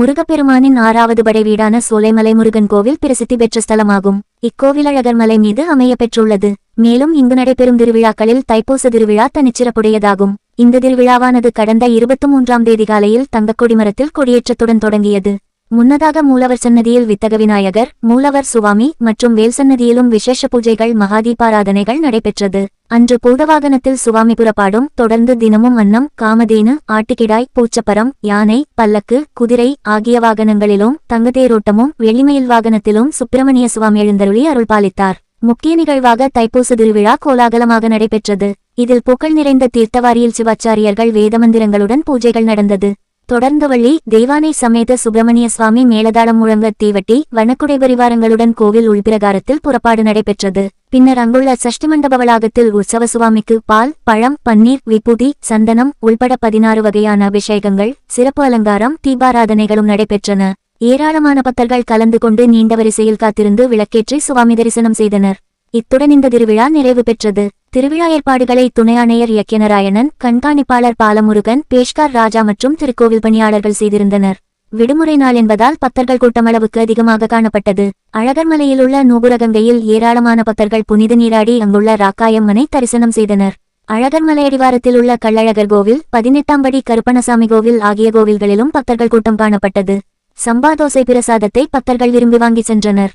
முருகப்பெருமானின் ஆறாவது படை வீடான சோலைமலை முருகன் கோவில் பிரசித்தி பெற்ற ஸ்தலமாகும். இக்கோவில் அழகர் மலை மீது அமைய பெற்றுள்ளது. மேலும் இங்கு நடைபெறும் திருவிழாக்களில் தைப்பூச திருவிழா தனிச்சிறப்புடையதாகும். இந்த திருவிழாவானது கடந்த இருபத்தி மூன்றாம் தேதி காலையில் தங்கக்கொடி மரத்தில் கொடியேற்றத்துடன் தொடங்கியது. முன்னதாக மூலவர் சன்னதியில் வித்தக விநாயகர் மூலவர் சுவாமி மற்றும் வேல்சன்னதியிலும் விசேஷ பூஜைகள் மகாதீபாராதனைகள் நடைபெற்றது. அன்று பூதவாகனத்தில் சுவாமி புறப்பாடும் தொடர்ந்து தினமும் அன்னம் காமதேனு ஆட்டுக்கிடாய் பூச்சப்பரம் யானை பல்லக்கு குதிரை ஆகிய வாகனங்களிலும் தங்கத்தேரோட்டமும் வெள்ளிமயில் வாகனத்திலும் சுப்பிரமணிய சுவாமி எழுந்தருளி அருள்பாலித்தார். முக்கிய நிகழ்வாக தைப்பூச திருவிழா கோலாகலமாக நடைபெற்றது. இதில் புகழ் நிறைந்த தீர்த்தவாரியில் சிவாச்சாரியர்கள் வேதமந்திரங்களுடன் பூஜைகள் நடந்தது. தொடர்ந்து வழி தெய்வானை சமேத சுப்பிரமணிய சுவாமி மேலதாளம் முழங்க தீவட்டி வனக்குடை பரிவாரங்களுடன் கோவில் உள்பிரகாரத்தில் புறப்பாடு நடைபெற்றது. பின்னர் அங்குள்ள சஷ்டி மண்டப வளாகத்தில் உற்சவ சுவாமிக்கு பால் பழம் பன்னீர் விபூதி சந்தனம் உள்பட பதினாறு வகையான அபிஷேகங்கள் சிறப்பு அலங்காரம் தீபாராதனைகளும் நடைபெற்றன. ஏராளமான பக்தர்கள் கலந்து கொண்டு நீண்ட வரிசையில் காத்திருந்து விளக்கேற்றி சுவாமி தரிசனம் செய்தனர். இத்துடன் இந்த திருவிழா நிறைவு பெற்றது. திருவிழா ஏற்பாடுகளை துணை ஆணையர் யக்கியநாராயணன் கண்காணிப்பாளர் பாலமுருகன் பேஷ்கார் ராஜா மற்றும் திருக்கோவில் பணியாளர்கள் செய்திருந்தனர். விடுமுறை நாள் என்பதால் பக்தர்கள் கூட்டமளவுக்கு அதிகமாக காணப்பட்டது. அழகர்மலையில் உள்ள நூபுரகங்கையில் ஏராளமான பக்தர்கள் புனித நீராடி அங்குள்ள ராக்காயம்மனை தரிசனம் செய்தனர். அழகர்மலை அடிவாரத்தில் உள்ள கள்ளழகர் கோவில் பதினெட்டாம் படி கருப்பணசாமி கோவில் ஆகிய கோவில்களிலும் பக்தர்கள் கூட்டம் காணப்பட்டது. சம்பா தோசை பிரசாதத்தை பக்தர்கள் விரும்பி வாங்கி சென்றனர்.